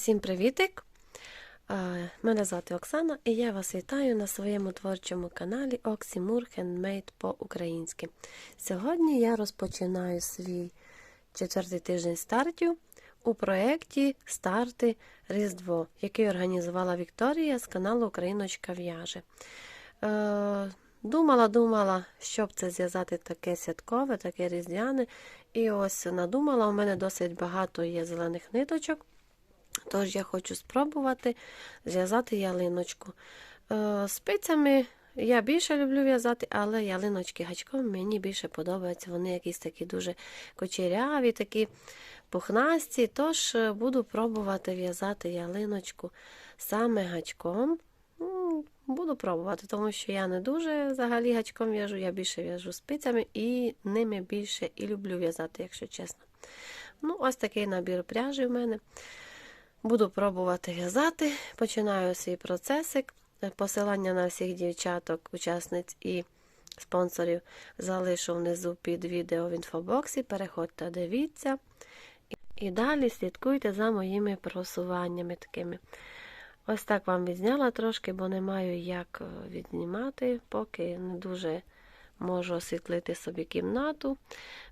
Всім привітик! Мене звати Оксана і я вас вітаю на своєму творчому каналі Oxymur Handmade по-українськи. Сьогодні я розпочинаю свій четвертий тиждень стартів у проєкті Старти Різдво, який організувала Вікторія з каналу Україночка в'яже. Е, Думала, думала, щоб це зв'язати таке святкове, таке різдвяне. І ось надумала, у мене досить багато є зелених ниточок. Тож я хочу спробувати зв'язати ялиночку. Е, Спицями я більше люблю в'язати, але ялиночки гачком мені більше подобаються. Вони якісь такі дуже кочеряві, такі пухнасті. Тож е, буду пробувати в'язати ялиночку саме гачком. Буду пробувати, тому що я не дуже взагалі гачком в'яжу, я більше в'яжу спицями і ними більше і люблю в'язати, якщо чесно. Ну, ось такий набір пряжі в мене. Буду пробувати в'язати. Починаю свій процесик. Посилання на всіх дівчаток, учасниць і спонсорів залишу внизу під відео в інфобоксі. Переходьте, дивіться. І далі слідкуйте за моїми просуваннями такими. Ось так вам відзняла трошки, бо не маю як е, відзнімати, поки не дуже можу освітлити собі кімнату.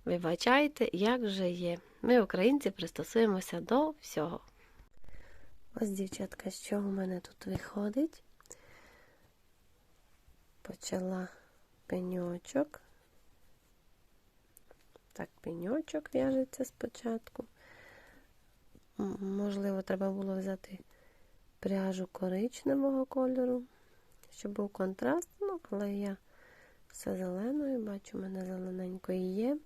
Вибачайте, як вже є. Ми, українці, пристосуємося до всього. Ось, дівчатка, що у мене тут виходить. Почала пеньочок. Так, пеньочок в'яжеться спочатку. Можливо, треба було взяти пряжу коричневого кольору, щоб був контраст, ну, але я все зеленою, бачу, у мене зелененької є.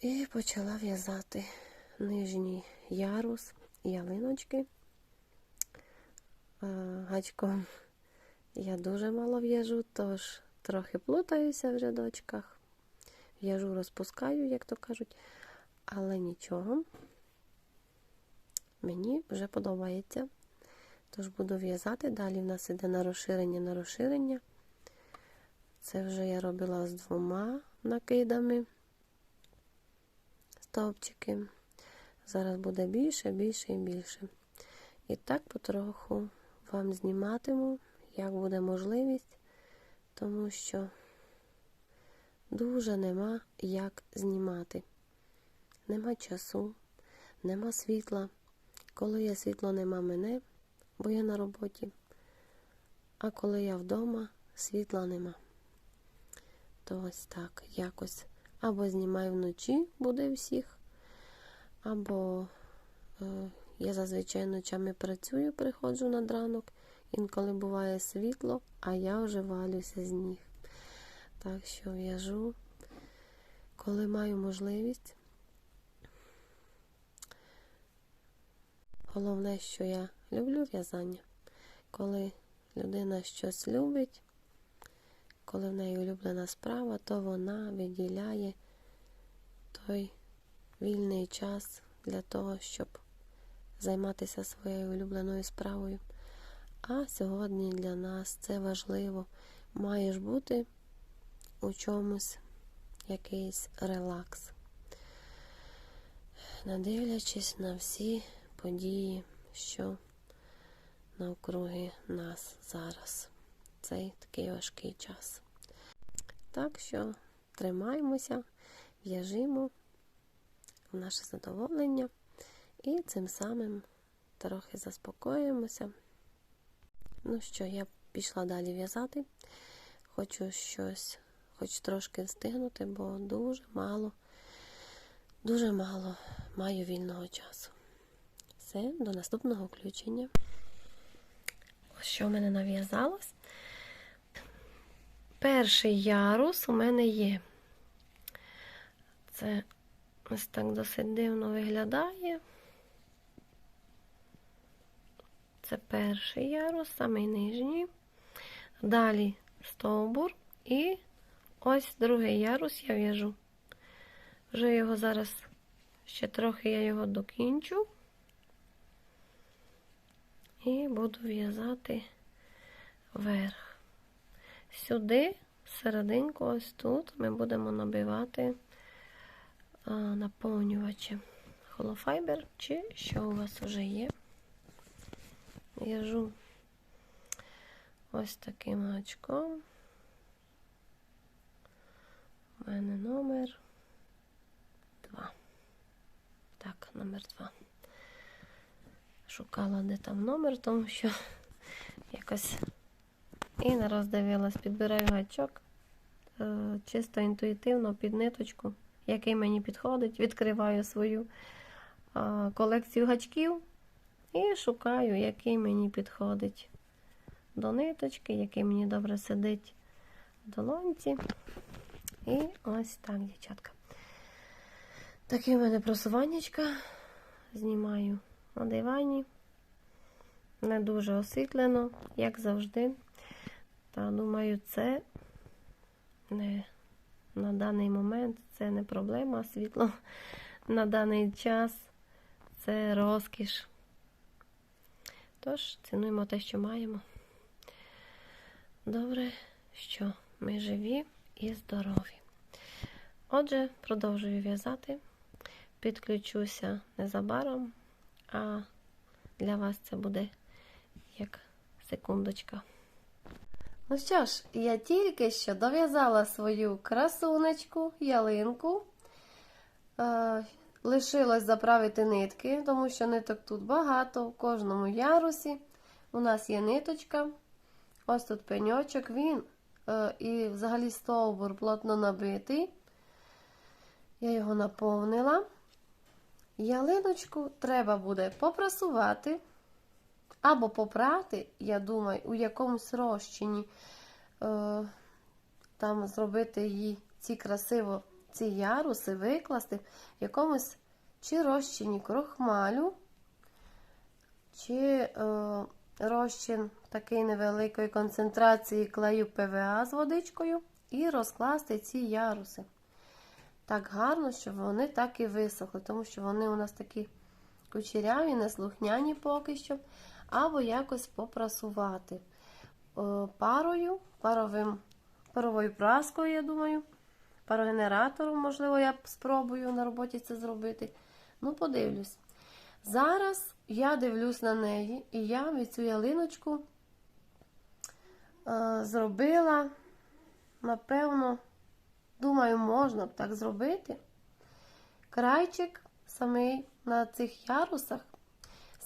І почала в'язати нижній ярус ялиночки. Гачком я дуже мало в'яжу, тож трохи плутаюся в рядочках. В'яжу, розпускаю, як то кажуть, але нічого. Мені вже подобається. Тож буду в'язати. Далі в нас іде на розширення на розширення. Це вже я робила з двома накидами стовпчики. Зараз буде більше, більше і більше. І так потроху вам зніматиму, як буде можливість, тому що дуже нема як знімати. Нема часу, нема світла. Коли є світло, нема мене, бо я на роботі. А коли я вдома, світла нема. То ось так, якось. Або знімаю вночі, буде всіх, або е, я зазвичай ночами працюю, приходжу над ранок, інколи буває світло, а я вже валюся з ніг. Так що в'яжу, коли маю можливість. Головне, що я люблю в'язання. Коли людина щось любить, коли в неї улюблена справа, то вона виділяє той вільний час для того, щоб займатися своєю улюбленою справою. А сьогодні для нас це важливо. Маєш бути у чомусь якийсь релакс, не дивлячись на всі події, що навкруги нас зараз. Цей такий важкий час. Так що тримаємося, в'яжимо в наше задоволення і цим самим трохи заспокоїмося. Ну що, я пішла далі в'язати. Хочу щось, хоч трошки встигнути, бо дуже мало, дуже мало маю вільного часу. Все, до наступного включення. Що в мене нав'язалось. Перший ярус у мене є. Це ось так досить дивно виглядає. Це перший ярус, самий нижній. Далі стовбур і ось другий ярус я в'яжу. Вже його зараз ще трохи я його докінчу. І буду в'язати вверх. Сюди, серединку, ось тут, ми будемо набивати наповнювачі холофайбер, чи що у вас вже є. В'яжу ось таким гачком. У мене номер 2. Так, номер 2. Шукала, де там номер, тому що якось і не роздивилась, підбираю гачок е, чисто інтуїтивно під ниточку, який мені підходить. Відкриваю свою колекцію гачків і шукаю, який мені підходить до ниточки, який мені добре сидить в долонці. І ось так, дівчатка. Таке в мене просуваннячка. Знімаю на дивані. Не дуже освітлено, як завжди. Та думаю, це не на даний момент це не проблема. Світло на даний час це розкіш. Тож, цінуємо те, що маємо. Добре, що ми живі і здорові. Отже, продовжую в'язати. Підключуся незабаром, а для вас це буде як секундочка. Ну що ж, я тільки що дов'язала свою красунечку, ялинку. Е, лишилось заправити нитки, тому що ниток тут багато, в кожному ярусі. У нас є ниточка. Ось тут пеньочок, він е, і взагалі стовбур плотно набитий. Я його наповнила. Ялиночку треба буде попрасувати або попрати, я думаю, у якомусь розчині. Е, там зробити її ці красиво, ці яруси, викласти в якомусь чи розчині крохмалю, чи е, розчин такий невеликої концентрації клею ПВА з водичкою, і розкласти ці яруси. Так гарно, щоб вони так і висохли, тому що вони у нас такі кучеряві, неслухняні поки що, або якось попрасувати Е, парою, паровим, паровою праскою, я думаю, парогенератором, можливо, я спробую на роботі це зробити. Ну, подивлюсь. Зараз я дивлюсь на неї, і я від цю ялиночку е, зробила, напевно, думаю, можна б так зробити. Крайчик самий на цих ярусах,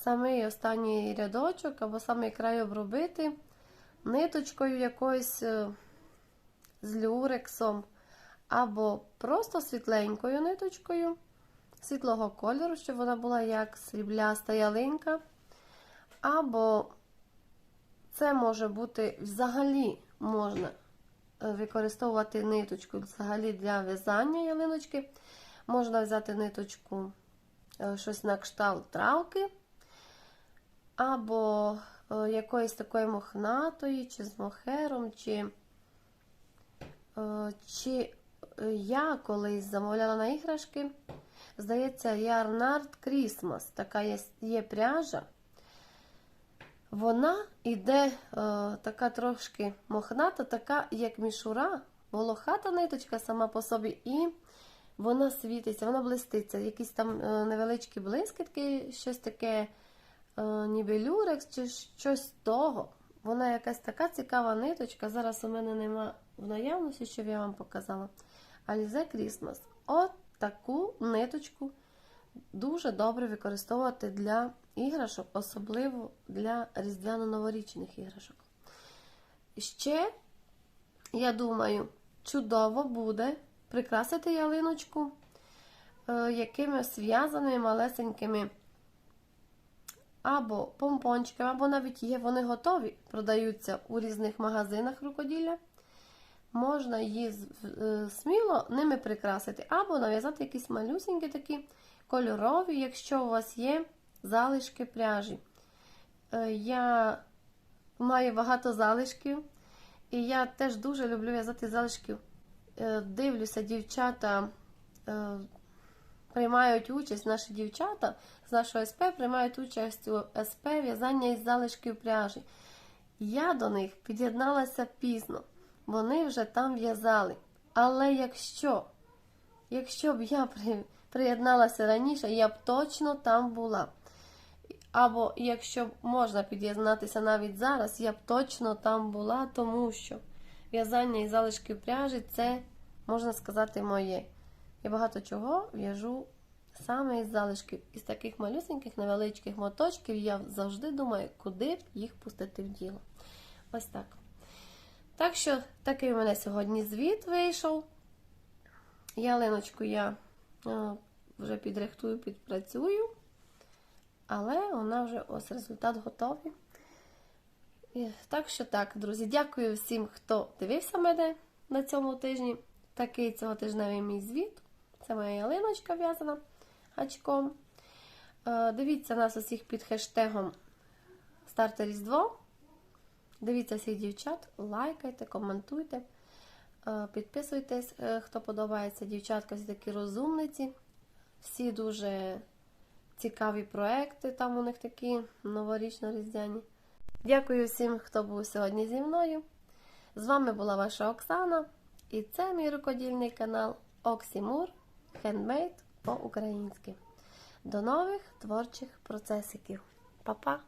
самий останній рядочок або самий край обробити ниточкою якоюсь е, з люрексом, або просто світленькою ниточкою світлого кольору, щоб вона була як срібляста ялинка. Або це може бути взагалі можна е, використовувати ниточку взагалі для в'язання ялиночки. Можна взяти ниточку, е, щось на кшталт травки, або е, якоїсь такої мохнатої, чи з мохером, чи, чи я колись замовляла на іграшки. Здається, Ярнард Крісмас. Така є, є пряжа. Вона йде е, така трошки мохната, така, як мішура, волохата ниточка сама по собі, і вона світиться, вона блиститься. Якісь там е, невеличкі блискітки, щось таке, е, ніби люрекс, чи щось того. Вона якась така цікава ниточка. Зараз у мене нема в наявності, щоб я вам показала. Alize Christmas. От таку ниточку дуже добре використовувати для іграшок, особливо для різдвяно-новорічних іграшок. Ще, я думаю, чудово буде прикрасити ялиночку е, якимись зв'язаними малесенькими або помпончиками, або навіть є, вони готові, продаються у різних магазинах рукоділля. Можна її е, сміло ними прикрасити, або нав'язати якісь малюсенькі такі кольорові, якщо у вас є залишки пряжі. Е, я маю багато залишків, і я теж дуже люблю в'язати залишків. Е, дивлюся, дівчата приймають участь, наші дівчата з нашого СП приймають участь у СП в'язання із залишків пряжі. Я до них під'єдналася пізно. Вони вже там в'язали. Але якщо якщо б я приєдналася раніше, я б точно там була. Або якщо б можна під'єднатися навіть зараз, я б точно там була, тому що в'язання із залишків пряжі це, можна сказати, моє. Я багато чого в'яжу саме із залишків. Із таких малюсеньких невеличких моточків я завжди думаю, куди б їх пустити в діло. Ось так. Так що, такий у мене сьогодні звіт вийшов. Ялиночку я вже підрихтую, підпрацюю. Але вона вже ось результат готовий. Так що так, друзі, дякую всім, хто дивився мене на цьому тижні. Такий цього тижневий мій звіт. Це моя ялиночка в'язана гачком. Е, Дивіться нас усіх під хештегом Старте Різдво. Дивіться всіх дівчат, лайкайте, коментуйте, е, підписуйтесь, е, хто подобається. Дівчатка всі такі розумниці. Всі дуже цікаві проекти, там у них такі новорічно-різдвяні. Дякую всім, хто був сьогодні зі мною. З вами була ваша Оксана, і це мій рукодільний канал Оксімур Хендмейд по-українськи. До нових творчих процесиків. Па-па!